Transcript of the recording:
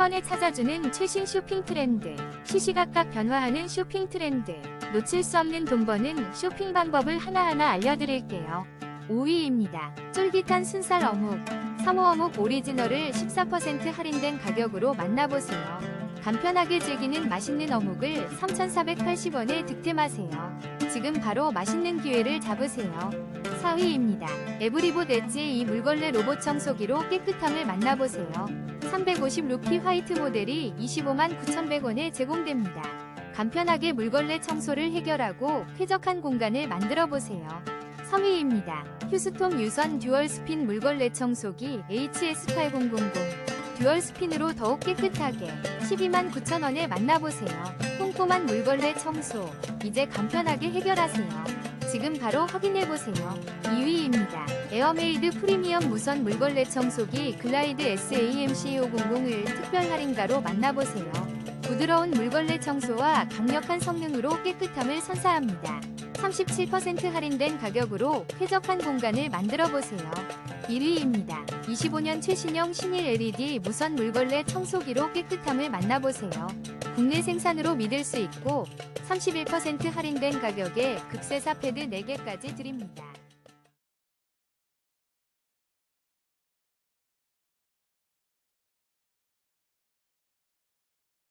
번에 찾아주는 최신 쇼핑 트렌드, 시시각각 변화하는 쇼핑 트렌드, 놓칠 수 없는 돈 버는 쇼핑 방법을 하나하나 알려드릴게요. 5위입니다. 쫄깃한 순살 어묵, 사모 어묵 오리지널을 14% 할인된 가격으로 만나보세요. 간편하게 즐기는 맛있는 어묵을 3,480원에 득템하세요. 지금 바로 맛있는 기회를 잡으세요. 4위입니다. 에브리봇 엣지의 이 물걸레 로봇 청소기로 깨끗함을 만나보세요. 350 루피 화이트 모델이 25만 9,100원에 제공됩니다. 간편하게 물걸레 청소를 해결하고 쾌적한 공간을 만들어 보세요. 3위입니다. 휴스톰 유선 듀얼 스핀 물걸레 청소기 HS8000 듀얼 스핀으로 더욱 깨끗하게 12만 9천원에 만나보세요. 꼼꼼한 물걸레 청소 이제 간편하게 해결하세요. 지금 바로 확인해보세요. 2위입니다. 에어메이드 프리미엄 무선 물걸레 청소기 글라이드 SAMC500을 특별 할인가로 만나보세요. 부드러운 물걸레 청소와 강력한 성능으로 깨끗함을 선사합니다. 37% 할인된 가격으로 쾌적한 공간을 만들어 보세요. 1위입니다. 25년 최신형 신일 LED 무선 물걸레 청소기로 깨끗함을 만나보세요. 국내 생산으로 믿을 수 있고 31% 할인된 가격에 극세사 패드 4개까지 드립니다.